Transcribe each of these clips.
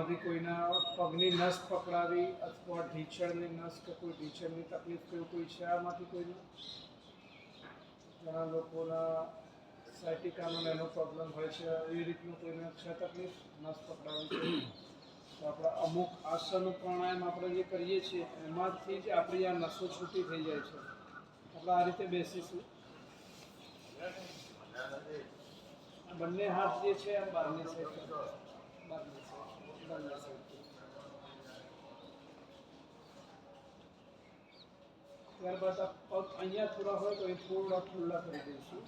એમાંથી કોઈના પગની નસ પકડાવી અથવા ઢીંચણની નસ કે કોઈ ઢીંચણની તકલીફ કે એવું કોઈ છે આમાંથી કોઈને ઘણા લોકોના સાયટિકાનો ને એનો પ્રોબ્લેમ હોય છે એ રીતનું કોઈને છે તકલીફ નસ પકડાવી છે તો આપણે અમુક આસન પ્રાણાયામ આપણે જે કરીએ છીએ એમાંથી જ આપણી આ નસો છૂટી થઈ જાય છે આપણે આ રીતે બેસીશું આ બંને હાથ જે છે એમ બહારની સાઈડ બહારની સાઈડ બંને સાઈડ ત્યારબાદ આ પગ અહીંયા થોડા હોય તો એ થોડા ખુલ્લા કરી દઈશું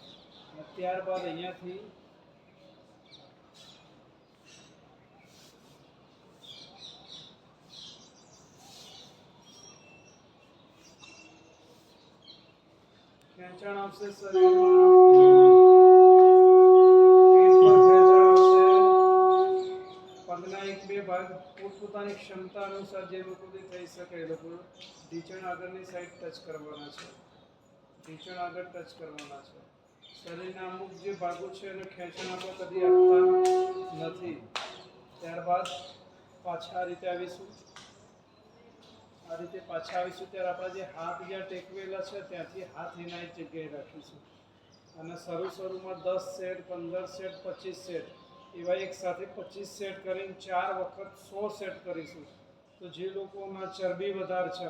અને ત્યારબાદ અહીંયાથી ખેંચાણ આવશે શરીરમાં પોતપોતાની ક્ષમતા અનુસાર જે લોકોથી થઈ શકે એ લોકો ઢીંચણ આગળની સાઈડ ટચ કરવાના છે. ઢીંચણ આગળ ટચ કરવાના છે. શરીરના અમુક જે ભાગો છે એને ખેંચણ આપણે કદી આપતા નથી. ત્યારબાદ પાછા આ રીતે આવીશું. આ રીતે પાછા આવીશું, ત્યારે આપણા જે હાથ જ્યાં ટેકવેલા છે ત્યાંથી હાથ એના જગ્યાએ રાખીશું. અને શરૂ શરૂમાં દસ સેટ પંદર સેટ પચીસ સેટ એવા એક સાથે પચીસ સેટ કરીને ચાર વખત સો સેટ કરીશું. તો જે લોકોમાં ચરબી વધારે છે,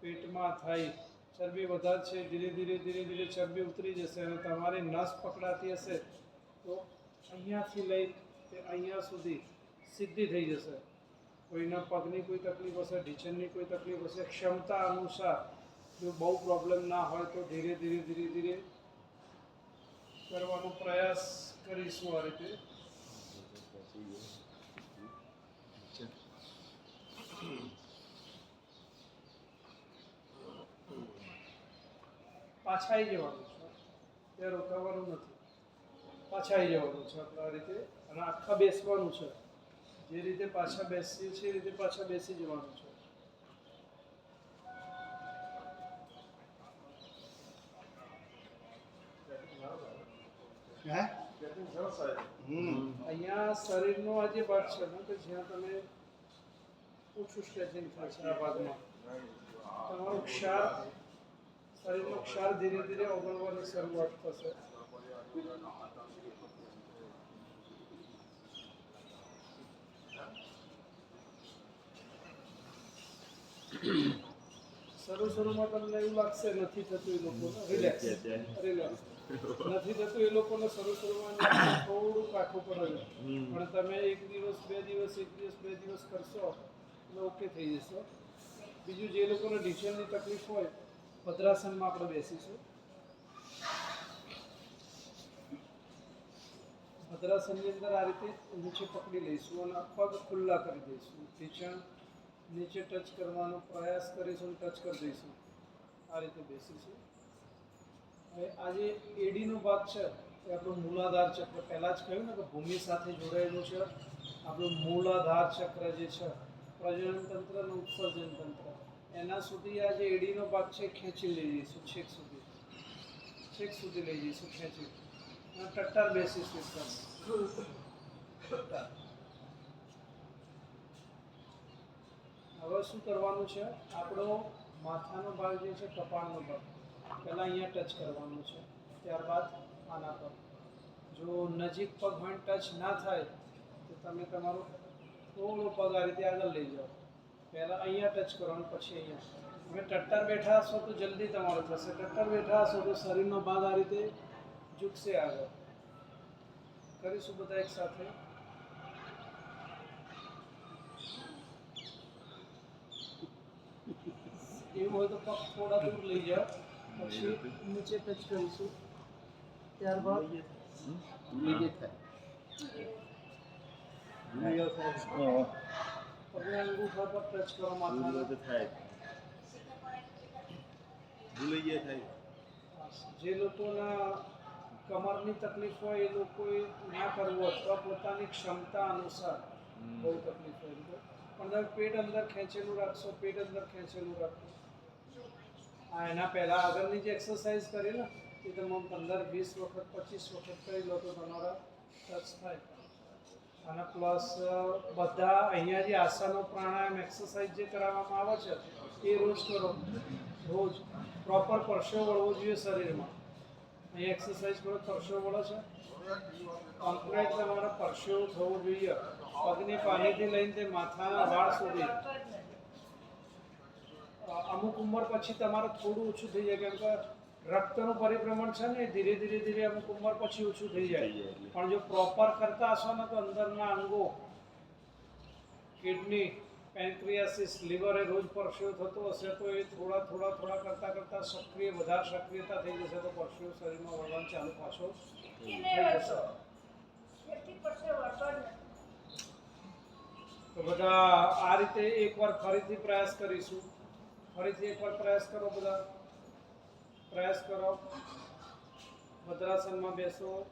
પેટમાં થાય, ચરબી વધારે છે, ધીરે ધીરે ધીરે ધીરે ચરબી ઉતરી જશે અને તમારી નસ પકડાતી હશે, તો અહીંયાથી લઈ તે અહીંયા સુધી સિદ્ધિ થઈ જશે. કોઈના પગની કોઈ તકલીફ હશે, ઢીચણની કોઈ તકલીફ હશે, ક્ષમતા અનુસાર જો બહુ પ્રોબ્લેમ ના હોય તો ધીરે ધીરે ધીરે ધીરે કરવાનો પ્રયાસ કરીશું આ રીતે. પાછા આવી જવાનું છે ત્યાં રોકાવાનું નથી પાછા આવી જવાનું છે આપણે આ રીતે અને આખા બેસવાનું છે જે રીતે પાછા બેસીએ છીએ એ રીતે પાછા બેસી જવાનું છે હે હમ અહીંયા શરીરનો આ જે ભાગ છે ને કે જ્યાં તમે ઓછું સ્ટ્રેચિંગ થાય છે આ ભાગમાં તમારો ક્ષાર શરીરનો ક્ષાર ધીરે ધીરે ઓગળવાની શરૂઆત થશે શરૂ શરૂમાં તમને એવું લાગશે નથી થતું એ લોકોને રિલેક્સ રિલેક્સ નથી થતું એ લોકોને શરૂ શરૂમાં થોડું કાઠું પડે પણ તમે એક દિવસ બે દિવસ એક દિવસ બે દિવસ કરશો એટલે ઓકે થઈ જશે. બીજું જે લોકોને ડિશનની તકલીફ હોય ભદ્રાસનમાં આપણે બેસીશું. ભદ્રાસનની અંદર આ રીતે નીચે પકડી લઈશું અને પગ ખુલ્લા કરી દઈશું. ઢીચણ નીચે ટચ કરવાનો પ્રયાસ કરીશું અને ટચ કરી દઈશું. આ રીતે બેસીશું. હવે આ એડીનો ભાગ છે, એ આપણું મૂલાધાર ચક્ર. પહેલાં જ કહ્યું ને કે ભૂમિ સાથે જોડાયેલું છે. આપણું મૂલાધાર ચક્ર જે છે, પ્રજનન તંત્ર અને ઉત્સર્જન તંત્ર. એના સુધી આ જે એડીનો ભાગ છે, ખેંચી લઈ જઈશું છેક સુધી. છેક સુધી લઈ જઈશું ખેંચી. ટટ્ટાર બેસી સિસ્ટમ હવે શું કરવાનું છે? આપણો માથાનો ભાગ જે છે કપાળનો ભાગ. પહેલાં અહીંયા ટચ કરવાનું છે. ત્યારબાદ આના પર. જો નજીક પગ હોય ટચ ના થાય, તો તમે તમારો થોડો પગ આ રીતે આગળ લઈ જાઓ. પહેલાં અહીંયા ટચ કરવાનું, પછી અહીંયા. હવે ટટ્ટર બેઠા હશો તો જલ્દી તમારો થશે. ટટ્ટર બેઠા હશો તો શરીરનો ભાગ આ રીતે ઝૂકશે આગળ. કરીશું બધા એક સાથે. એવું હોય તો પગ થોડા દૂર લઈ જાઓ. પછી નીચે ટચ કરીશું ત્યારબાદ પગના અંગૂઠા પર ટચ કરો માથાના જે લોકોના કમરની તકલીફ હોય એ લોકોએ ના કરવું અથવા પોતાની ક્ષમતા અનુસાર બહુ તકલીફ હોય તો પણ તમે પેટ અંદર ખેંચેલું રાખશો પેટ અંદર ખેંચેલું રાખો આ એના પહેલાં આગળની જે એક્સરસાઇઝ કરી ને એ તમે પંદર, વીસ વખત, પચીસ વખત કરી લો તો તમારા ટચ થાય. અને પ્લસ બધા અહીંયા જે આસનો પ્રાણાયામ એક્સરસાઇઝ જે કરાવવામાં આવે છે, એ રોજ કરો. રોજ. પ્રોપર પરસો વળવો જોઈએ શરીરમાં. અહીં એક્સરસાઇઝ કરો પરસો વળે છે. કમ્પ્લેટ તમારે પરસેવો થવો જોઈએ. પગની પાણીથી લઈને તે માથાના વાળ સુધી. અમુક ઉંમર પછી તમારે થોડું ઓછું થઈ જાય કેમ કે રક્તનું પરિભ્રમણ છે ને ધીરે ધીરે ધીરે અમુક ઉંમર પછી ઓછું થઈ જાય. પણ જો પ્રોપર કરતા હશો ને તો અંદરના અંગો કિડની પેન્ક્રિયાસિસ લીવર એ રોજ પરસ્યો થતો હશે તો એ થોડા થોડા થોડા કરતાં કરતાં સક્રિય વધારે સક્રિયતા થઈ જશે તો પરસ્યો શરીરમાં વળવાનું ચાલુ પાછો થઈ જશે. તો બધા આ રીતે એકવાર ફરીથી પ્રયાસ કરીશું. ફરીથી એકવાર પ્રયાસ કરો બધા. પ્રયાસ કરો. ભદ્રાસનમાં બેસો.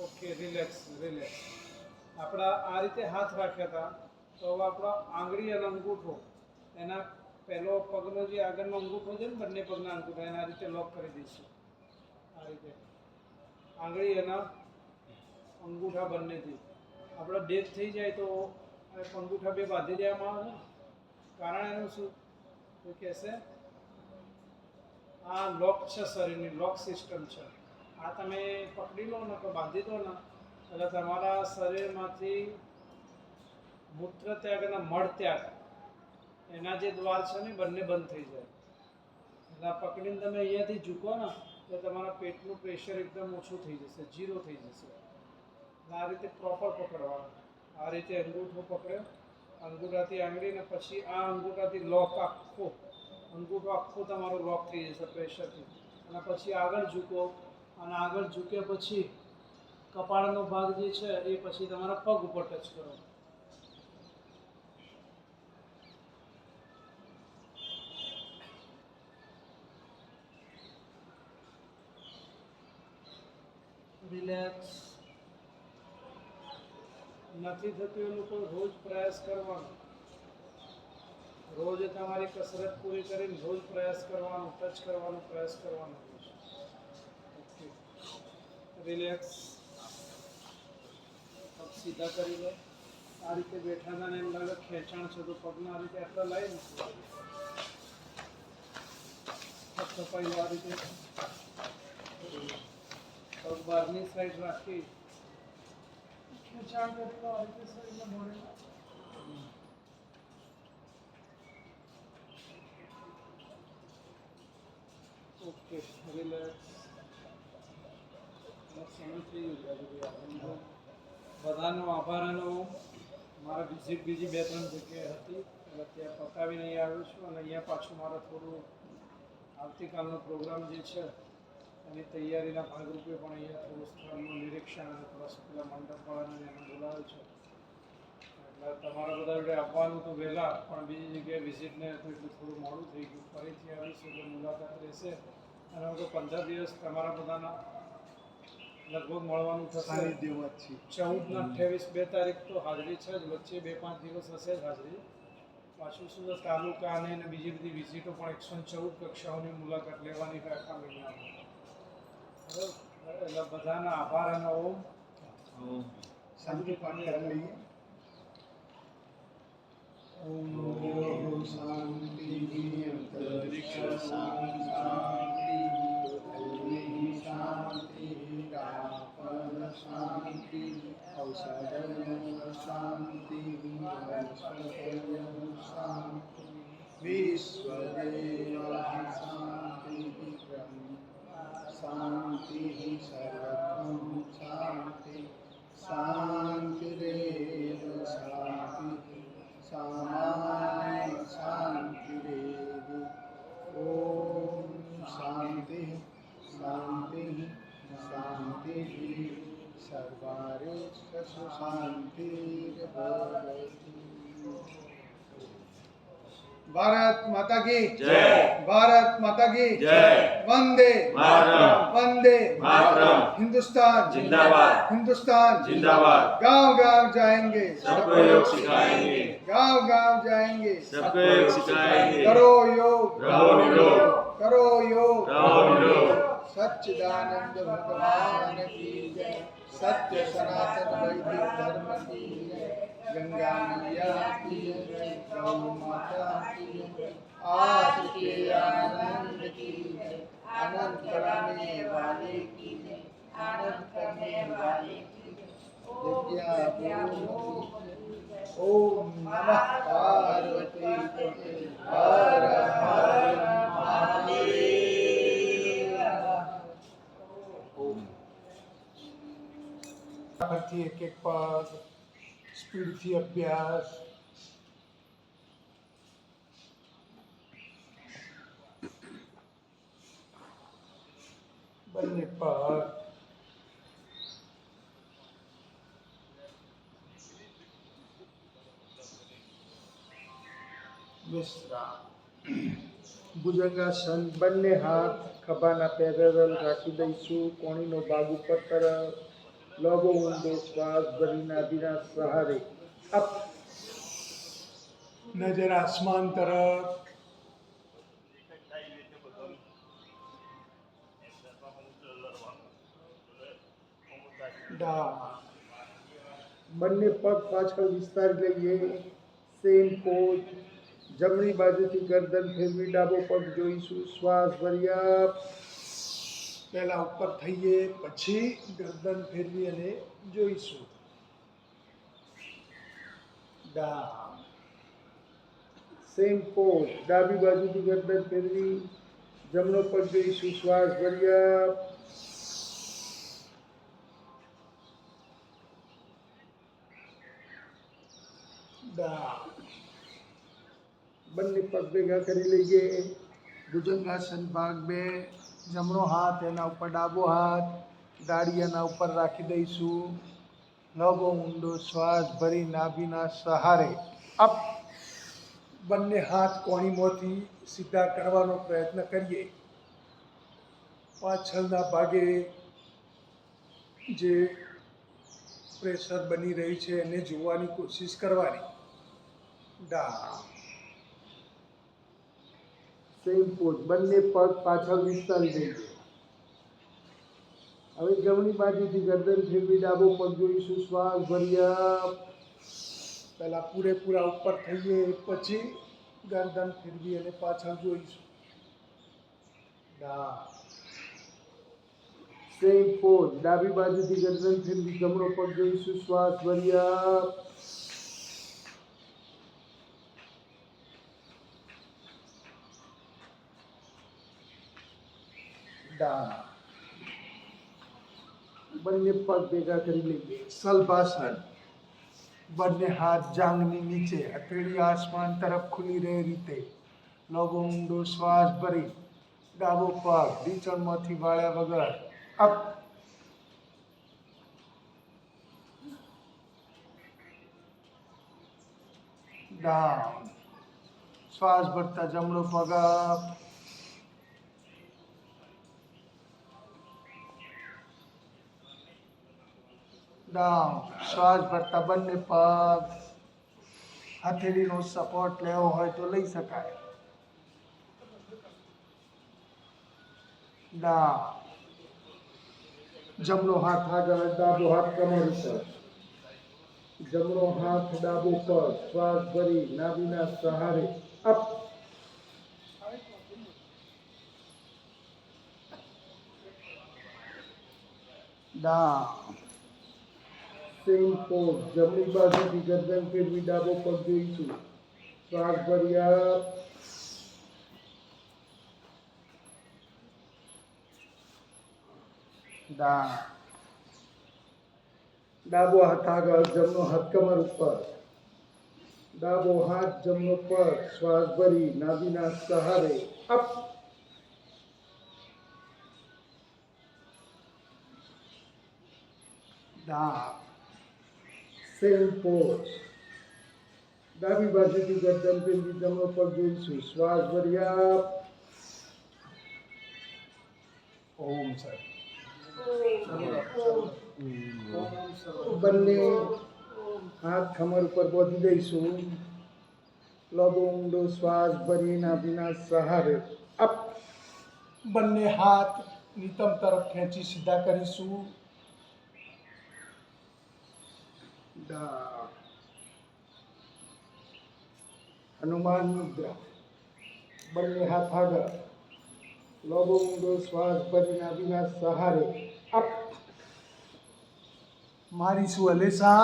ઓકે રિલેક્સ રિલેક્સ આપણા આ રીતે હાથ રાખ્યા હતા, તો હવે આપણો આંગળી અને અંગૂઠો, એના પહેલો પગનો જે આગળનો અંગૂઠો છે ને, બંને પગના અંગૂઠા, એના રીતે લોક કરી દઈશું. આ રીતે. આંગળી એના અંગૂઠા બંનેથી. આપણે ડેથ થઈ જાય તો અંગૂઠા બે બાંધી દેવામાં આવે ને? કારણ એનું શું? તો કહેશે આ લોક છે શરીરની લોક સિસ્ટમ છે. આ તમે પકડી લો ને તો બાંધી દો ને, એટલે તમારા શરીરમાંથી મૂત્ર ત્યાગ અને મળ ત્યાગ, એના જે દ્વાર છે ને બંને બંધ થઈ જાય. એટલે પકડીને તમે અહીંયાથી ઝૂકો ને, તો તમારા પેટનું પ્રેશર એકદમ ઓછું થઈ જશે ઝીરો થઈ જશે. આ રીતે પ્રોપર પકડવાનું. આ રીતે અંગૂઠો પકડ્યો. અંગૂઠાથી આંગળી ને પછી આ અંગૂઠાથી લોક આખો, અંગૂઠો આખો તમારો લોક થઈ જશે પ્રેશરથી અને પછી આગળ ઝૂકો. અને આગળ ઝૂક્યા પછી કપાળનો ભાગ જે છે એ પછી તમારા પગ ઉપર ટચ કરો. રિલેક્સ નથી થતું એ લોકો રોજ પ્રયાસ કરવાનો રોજ તમારી કસરત પૂરી કરીને રોજ પ્રયાસ કરવાનો ટચ કરવાનો પ્રયાસ કરવાનો ઓકે રિલેક્સ પગ સીધા કરી લો આ રીતે બેઠા હતા ને એમ લાગે ખેંચાણ છે તો પગના આ રીતે આટલા લાવી મૂકો પગ કપાઈ લો આ રીતે પગ બહારની સાઈડ રાખી ખેંચાણ કરતો આ રીતે શરીરને મોડેલા ઓકે રિલેક્સ સમજ થઈ ગયું છે આ બધું આપણે. બધાનો આભાર અને મારા વિઝિટ બીજી બે ત્રણ જગ્યાએ હતી એટલે ત્યાં પતાવીને અહીંયા આવ્યો છું અને અહીંયા પાછું મારે થોડું આવતીકાલનો પ્રોગ્રામ જે છે એની તૈયારીના ભાગરૂપે પણ અહીંયા થોડું સ્થળનું નિરીક્ષણ અને પ્લસ પેલા મંડપવાળાને એને બોલાવે છે. એટલે તમારા બધા જોડે આવવાનું તો વહેલા પણ બીજી જગ્યાએ વિઝિટને હતું એટલે થોડું મોડું થઈ ગયું. ફરીથી આવીશું એટલે મુલાકાત રહેશે અને હવે તો પંદર દિવસ તમારા બધાના લગભગ મળવાનું થશે. સાનિધ્યમાં જ છીએ ચૌદ ને અઠ્યાવીસ બે તારીખ તો હાજરી છે જ. વચ્ચે બે પાંચ દિવસ હશે જ હાજરી. પાછું શું છે તાલુકા અને બીજી બધી વિઝિટો પણ એકસો ચૌદ કક્ષાઓની મુલાકાત લેવાની આખા મહિનામાં. બધાના આભાર અને ઓમ શાંતિ પાણી કરી લઈએ ઓમ શાંતિ અંતરિક્ષ શાંતિ ભૂમિ શાંતિ રાપદ શાંતિ ઔષધ શાંતિ વનસ્પતય શાંતિ વિશ્વદેવ શાંતિ शांति शांति। शांति शांति शांति शांति शांति ॐ शांति शांति शांति सर्वारिष्ठसु शान्तिर्भवतु भारत माता की। जय। भारत माता की। जय। वंदे मातरम। वंदे मातरम। हिंदुस्तान। जिंदाबाद। हिंदुस्तान। जिंदाबाद। गाँव गाँव जाएँगे। सबको योग सिखाएँगे। गाँव गाँव जाएँगे। सबको योग सिखाएँगे। करो योग। रहो निरोग करो योग। रहो निरोग सच्चिदानंद भगवान की जय। सत्य सनातन वैदिक धर्म की जय। गंगा मैया की जय गौ माता की जय आज के आनंद की जय आनंद कराने वाले की जय आनंद करने वाले की जय ओम नमः સ્પીડથી અભ્યાસ બંને પગ વિશ્રામ ભુજંગાસન બંને હાથ ખભાના પેરેરલ રાખી દઈશું કોણીનો ભાગ ઉપર તરફ લોબો ઊંડો શ્વાસ ભરી નાભીના સહારે અપ નજર આસમાન તરફ ડામ બંને પગ પાછળ વિસ્તારી લઈએ સેમ પોઝ જમણી બાજુથી ગરદન ફેરવી ડાબો પગ જોઈશું શ્વાસ ભર્યા પહેલા ઉપર થઈએ પછી ગરદન ફેરવી અને જોઈશું ડામ સેમ પોઝ ડાબી બાજુથી ગરદન ફેરવી જમણો પગ જોઈશું શ્વાસ ભર્યા ડામ બંને પગ ભેગા કરી લઈએ ભુજંગાસન ભાગ બે જમણો હાથ એના ઉપર ડાબો હાથ દાઢી એના ઉપર રાખી દઈશું લાંબો ઊંડો શ્વાસ ભરી નાભીના સહારે આપ બંને હાથ કોણીમાંથી સીધા કરવાનો પ્રયત્ન કરીએ. પાછળના ભાગે જે પ્રેશર બની રહી છે એને જોવાની કોશિશ કરવાની. ડા સેમ પોઝ બંને પગ પાછળ વિસ્તારી દઈએ. હવે જમણી બાજુથી ગરદન ફેરવી ડાબો પગ જોઈશું શ્વાસ ભર્યા પહેલા પૂરેપૂરા ઉપર થઈએ પછી ગરદન ફેરવી અને પાછળ જોઈશું ડા સેમ પોઝ ડાબી બાજુથી ગરદન ફેરવી જમણો પગ જોઈશું શ્વાસ ભર્યા ડામ બંને પગ ભેગા કરી લઈએ સલભાસન બંને હાથ જાંગની નીચે હથેળી આસમાન તરફ ખુલી રહે રીતે લોબો ઊંડો શ્વાસ ભરી ડાબો પગ ઢીચણમાંથી વાળ્યા વગર અપ ડાઉન શ્વાસ ભરતા જમણો પગ અપ ડાઉન શ્વાસ ભરતા બંને પગ હથેળીનો સપોર્ટ લેવો હોય તો લઈ શકાય ડાઉન જમણો હાથ આગળ ડાબો હાથ કમર ઉપર જમણો હાથ ડાબો પર શ્વાસ ભરી નાભીના સહારે અપ ડાઉન સેમ પોઝ જમણી બાજુથી ગરદન ફેરવી ડાબો પગ જોઈશું શ્વાસ ભર્યા ડાઉન ડાબો હાથ આગળ જમણો હાથ કમર ઉપર ડાબો હાથ જમણો પગ શ્વાસ ભરી નાભીના સહારે અપ ડાઉન સેમ પોઝ ડાબી બાજુથી ગરદન ફેરવી જમણો પગ જોઈશું શ્વાસ ભર્યા ઓમ સર બંને હાથ ખમર ઉપર બોધી દઈશું લોબો ઊંડો શ્વાસ ભરી નાભીના સહારે અપ બંને હાથ નીતમ તરફ ખેંચી સીધા કરીશું ડા હનુમાન મુદ્રા બંને હાથ આગળ લોબો ઊંડો શ્વાસ ભરીને અવિના સહારે અપ મારીશું હલેસા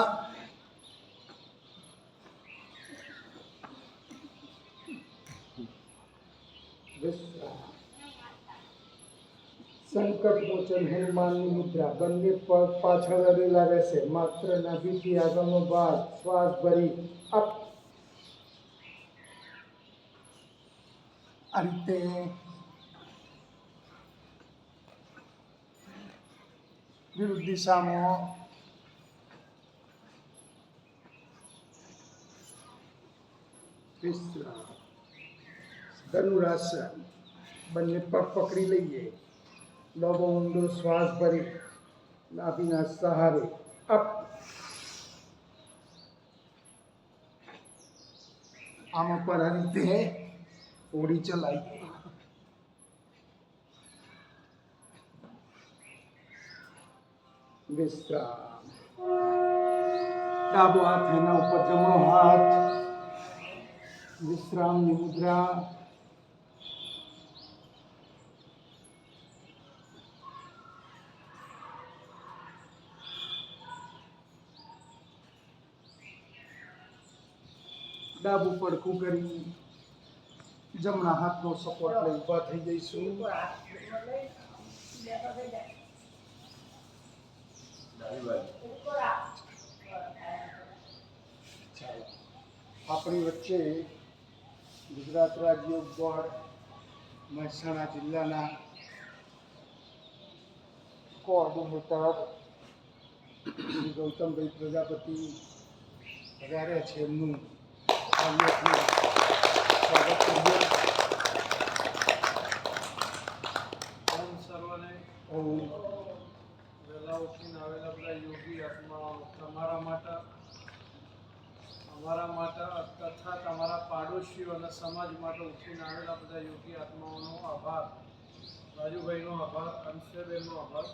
વિશ્રામ સંકટ મોચન હનુમાનની મુદ્રા બંને પગ પાછળ અડેલા રહેશે માત્ર નાભીથી આગળનો ભાગ શ્વાસ ભરી અપ આ રીતે વિરુદ્ધ દિશામાં વિશ્રામ ધનુરાસન બંને પગ પકડી લઈએ লবঙ্গ শ্বাস বাড়ি নাবিনার সাহারে আপ আমার পাড়ানিতে ওড়ি চালাই विश्राम डाबो हाथ है ना ऊपर जमो हाथ विश्राम मुद्रा વિશ્રામની ઉપર ડાબું કરી જમણા હાથનો સપોર્ટ લઈ. ઊભા થઈ જઈશું. આપણી વચ્ચે ગુજરાત રાજ્ય બોર્ડ મહેસાણા જિલ્લાના કોઓર્ડિનેટર શ્રી ગૌતમભાઈ પ્રજાપતિ વધારે છે એમનું સ્વાગત સર્વને વહેલા ઉઠીને આવેલા બધા યોગી આત્માઓ તમારા માટે અમારા માટે તથા તમારા પાડોશીઓ અને સમાજ માટે ઉઠીને આવેલા બધા યોગી આત્માઓનો આભાર રાજુભાઈનો આભાર અંશબેનનો આભાર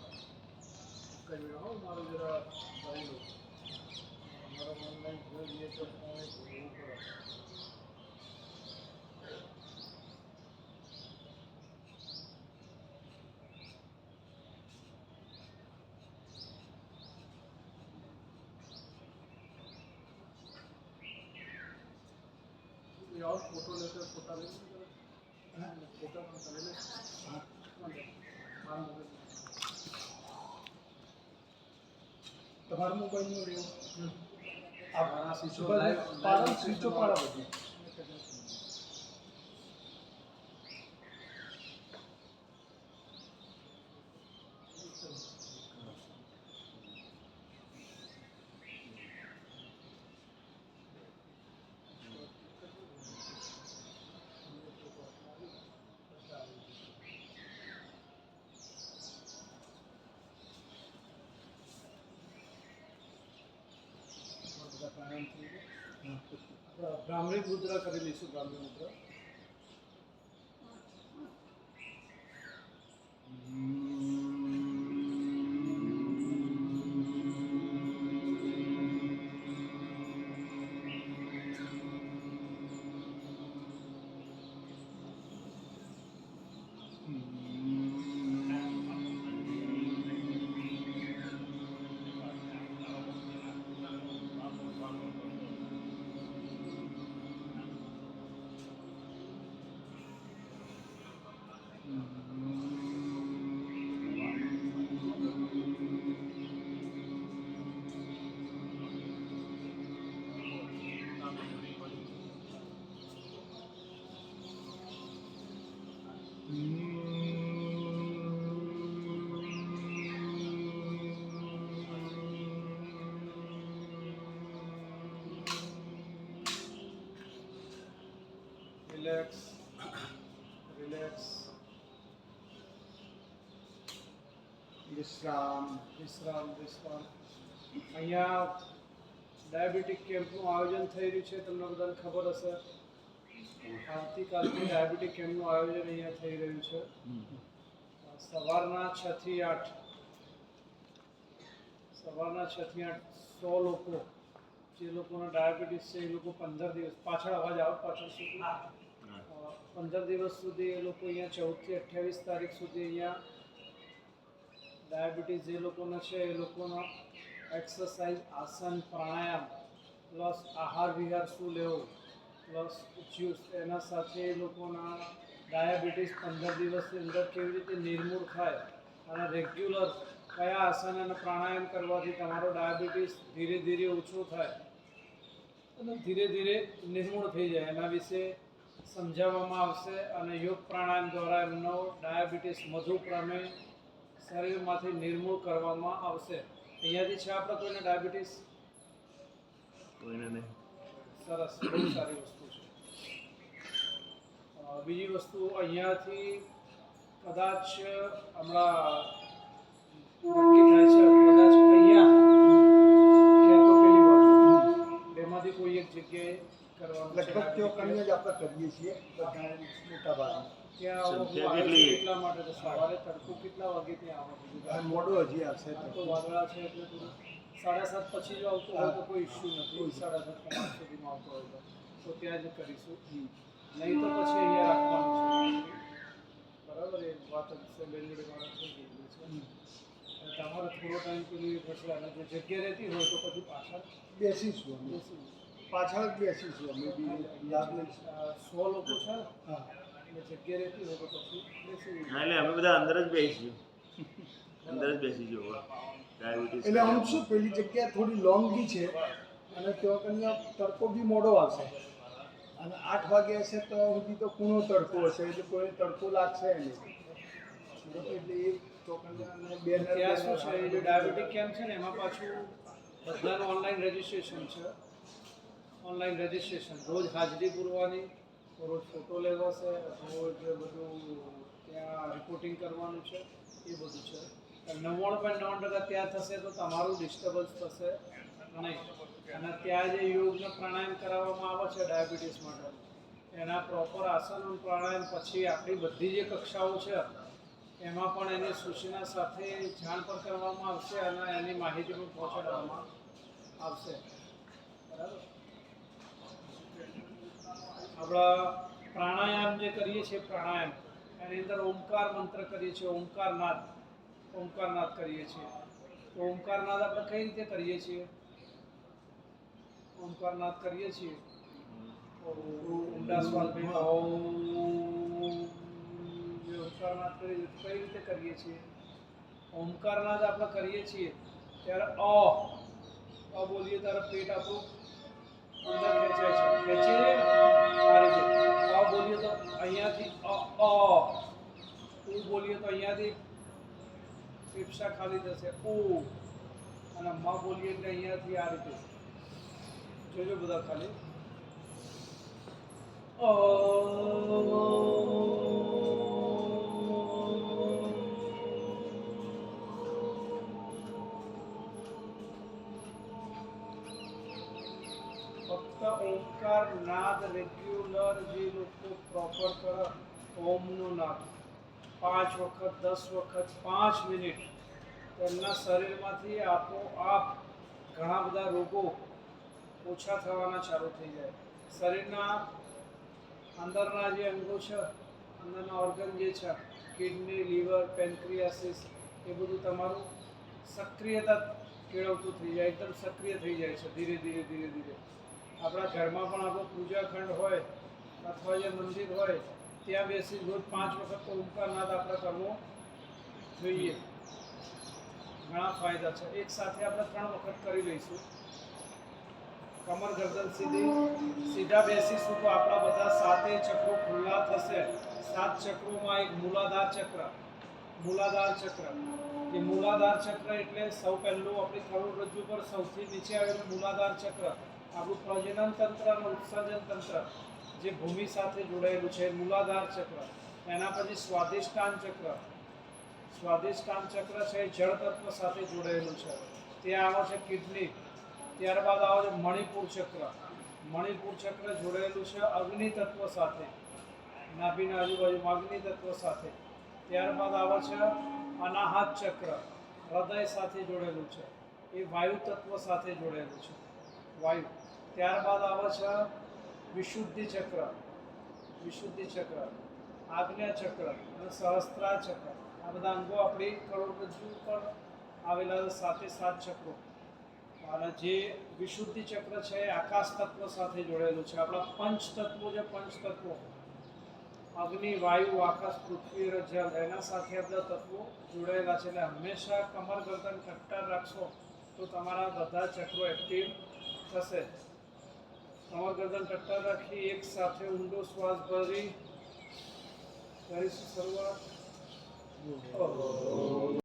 કહ્યું મારું જરા કરી और फोटो लेकर फोटा ले फोटा फोटा ले ले हाँ हाँ તમારો મોબાઈલનો રહ્યો આ મારા શીશો બધા લાઈવ પાડો સ્વિચો પાડો બધી બધા ब्राह्मी मुद्रा करेली सु ब्राह्मणी मुद्रा। મુદ્રા રિલેક્સ રિલેક્સ વિશ્રામ વિશ્રામ વિશ્રામ અહીંયા ડાયાબિટીક કેમ્પનું આયોજન થઈ રહ્યું છે તમને બધાને ખબર હશે આવતીકાલથી ડાયાબિટીક કેમ્પનું આયોજન અહીંયા થઈ રહ્યું છે સવારના છ થી આઠ સવારના છ થી આઠ સો લોકો જે લોકોનો ડાયાબિટીસ છે એ લોકો પંદર દિવસ પાછળ અવાજ આવે પાછળ સુધી અ, પંદર દિવસ સુધી એ લોકો અહીંયા ચૌદથી અઠ્યાવીસ તારીખ સુધી અહીંયા ડાયાબિટીસ જે લોકોના છે એ લોકોનો એક્સરસાઇઝ આસન, પ્રાણાયામ, પ્લસ આહાર વિહાર શું લેવો, પ્લસ જ્યુસ એના સાથે એ લોકોના ડાયાબિટીસ પંદર દિવસની અંદર કેવી રીતે નિર્મૂળ થાય અને રેગ્યુલર કયા આસન અને પ્રાણાયામ કરવાથી તમારો ડાયાબિટીસ ધીરે ધીરે ઓછો થાય અને ધીરે ધીરે નિર્મૂળ થઈ જાય એના વિશે સમજાવવામાં આવશે અને યોગ પ્રાણાયામ દ્વારા એમનો ડાયાબિટીસ મધુપ્રમે શરીરમાંથી નિર્મૂળ કરવામાં આવશે. અહીંયાથી છે આપણે કોઈને ડાયાબિટીસ? કોઈને નહીં. સરસ બહુ સારી વસ્તુ છે. બીજી વસ્તુ અહીંયાથી કદાચ હમણાં નક્કી થાય છે કરવાનું છે લગભગ તેઓ કણીએ જ આપણે કરીએ છીએ બધા મોટા ભાગે ત્યાં આવો સંખ્યા આવે છે કેટલી? એટલા માટે તો સવારે તડકો કેટલા વાગે ત્યાં આ આવે મોડું હજી આવશે આ તો વાદળા છે એટલે થોડું સાડા સાત પછી જો આવતો હોય તો કોઈ ઇસ્યુ નથી સાડા સાત કલાક સુધીમાં આવતો હોય તો તો ત્યાં જ કરીશું નહીં તો પછી અહીંયા રાખવાનું છે બરાબર એ વાત છે બેનડી મારા થઈ ગયેલી છે અને તમારે થોડો ટાઈમ પેલું એ પછી અને જો જગ્યા રહેતી હોય તો પછી પાછળ બેસીશું અમે બેસી પાછળ જ બેસીશું અમે બી. યાદ સો લોકો છે. હા. એટલે જગ્યા રહેતી હોય તો પછી બેસી એટલે અમે બધા અંદર જ બેસીશું અંદર જ બેસી હવે ડાયાબિટીસ એટલે આમ શું પેલી જગ્યા થોડી લોંગી છે. અને ત્યાં કન્યા તડકો બી મોડો આવશે. અને આઠ વાગે હશે તો સુધી તો કૂણો તડકો હશે એટલે કોઈ તડકો લાગશે નહીં? એટલે એ તો કન્યા બે ત્યાં શું છે? એ જે ડાયાબિટીક કેમ્પ છે ને એમાં પાછું બધાનું ઓનલાઈન રજિસ્ટ્રેશન છે. Online registration. રોજ હાજરી પૂરવાની રોજ ફોટો લેવાશે, રોજ બધું ત્યાં રિપોર્ટિંગ કરવાનું છે, એ બધું છે. નવ્વાણું પોઈન્ટ નવ્વાણું ટકા ત્યાં થશે તો તમારું ડિસ્ટર્બન્સ થશે નહીં. અને ત્યાં જે યોગને પ્રાણાયામ કરાવવામાં આવે છે ડાયાબિટીસ માટે, એના પ્રોપર આસન પ્રાણાયામ પછી આપણી બધી જે કક્ષાઓ છે, એમાં પણ એની સૂચના સાથે જાણ પણ કરવામાં આવશે અને એની માહિતી પણ પહોંચાડવામાં આવશે. બરાબર? આપણા પ્રાણાયામ જે કરીએ છીએ પ્રાણાયામ. એની અંદર ઓમકાર મંત્ર કરીએ છીએ ઓમકારનાથ ઓમકારનાથ કરીએ છીએ. તો ઓમકારનાથ આપણે કઈ રીતે કરીએ છીએ? ઓમકારનાથ કરીએ છીએ? ઊંડા સ્વાદમાં ઓમ જે ઓમકારનાદ કરીએ છીએ કઈ રીતે કરીએ છીએ? ઓમકારનાથ આપણે કરીએ છીએ ત્યારે અ બોલીએ ત્યારે પેટ આપણું અંદર ખેંચાય છે. ખેંચે આ રીતે અ બોલીએ તો અહીંયાથી અ અ. ઉ બોલીએ તો અહીંયાથી ફેફસા ખાલી થશે. ઉ. અને મ બોલીએ એટલે અહીંયાથી આ રીતે. જોજો બધા ખાલી. ફક્ત ઓમકાર નાદ રેગ્યુલર જે લોકો પ્રોપર કરે, ઓમનો નાદ. પાંચ વખત, દસ વખત, પાંચ મિનિટ. તેમના શરીરમાંથી આપોઆપ ઘણા બધા રોગો ઓછા થવાના ચાલુ થઈ જાય. શરીરના અંદરના જે અંગો છે, અંદરના ઓર્ગન જે છે કિડની લીવર પેન્ક્રિયાસિસ એ બધું તમારું સક્રિયતા કેળવતું થઈ જાય, એકદમ સક્રિય થઈ જાય છે, ધીરે ધીરે ધીરે ધીરે. આપણા ઘરમાં પણ આપણો પૂજાખંડ હોય, અથવા જે મંદિર હોય, ત્યાં બેસી રોજ પાંચ વખત તો ઓમકારનાદ આપણે કરવો જોઈએ. ઘણા ફાયદા છે. એક સાથે આપણે ત્રણ વખત કરી લઈશું. કમર ગરદન સીધી, સીધા બેસીશું તો આપણા બધા સાતે ચક્રો ખુલ્લા થશે. સાત ચક્રોમાં એક મૂલાધાર ચક્ર. મૂલાધાર ચક્ર. એ મૂલાધાર ચક્ર એટલે સૌ પહેલું આપણી કરોડરજ્જુ પર સૌથી નીચે આવેલું મૂલાધાર ચક્ર. આપણું પ્રજનન તંત્ર અને ઉત્સર્જન તંત્ર જે ભૂમિ સાથે જોડાયેલું છે, મૂલાધાર ચક્ર, એના પછી સ્વાદિષ્ટાન ચક્ર. સ્વાદિષ્ટાન ચક્ર છે જળ તત્વ સાથે જોડાયેલું છે. ત્યાં આવે છે કિડની, ત્યારબાદ આવે છે મણિપુર ચક્ર. મણિપુર ચક્ર જોડાયેલું છે અગ્નિ તત્વ સાથે, નાભીના આજુબાજુમાં અગ્નિ તત્વ સાથે. ત્યારબાદ આવે છે અનાહત ચક્ર, હૃદય સાથે જોડેલું છે. એ વાયુ તત્વ સાથે જોડેલું છે. વાયુ. ત્યારબાદ આવે છે વિશુદ્ધિ ચક્ર. વિશુદ્ધિ ચક્ર. આજ્ઞા ચક્ર અને સહસ્ત્રા ચક્ર. આ બધા અંગો આપણી કરોડરજ્જુ પર આવેલા છે, સાતે ચક્રો. અને જે વિશુદ્ધિ ચક્ર છે, એ આકાશ તત્વ સાથે જોડેલું છે. આપણા પંચ તત્વો જે પંચ તત્વો. અગ્નિ, વાયુ, આકાશ, પૃથ્વી જળ એના સાથે આ બધા તત્વો જોડાયેલા છે. એટલે હંમેશા કમર, ગરદન, કટ્ટર રાખશો તો તમારા બધા ચક્રો એક્ટિવ થશે. કમર ગરદન કટ્ટર રાખી એક સાથે ઊંડો શ્વાસ ભરી કરીશું શરૂઆત.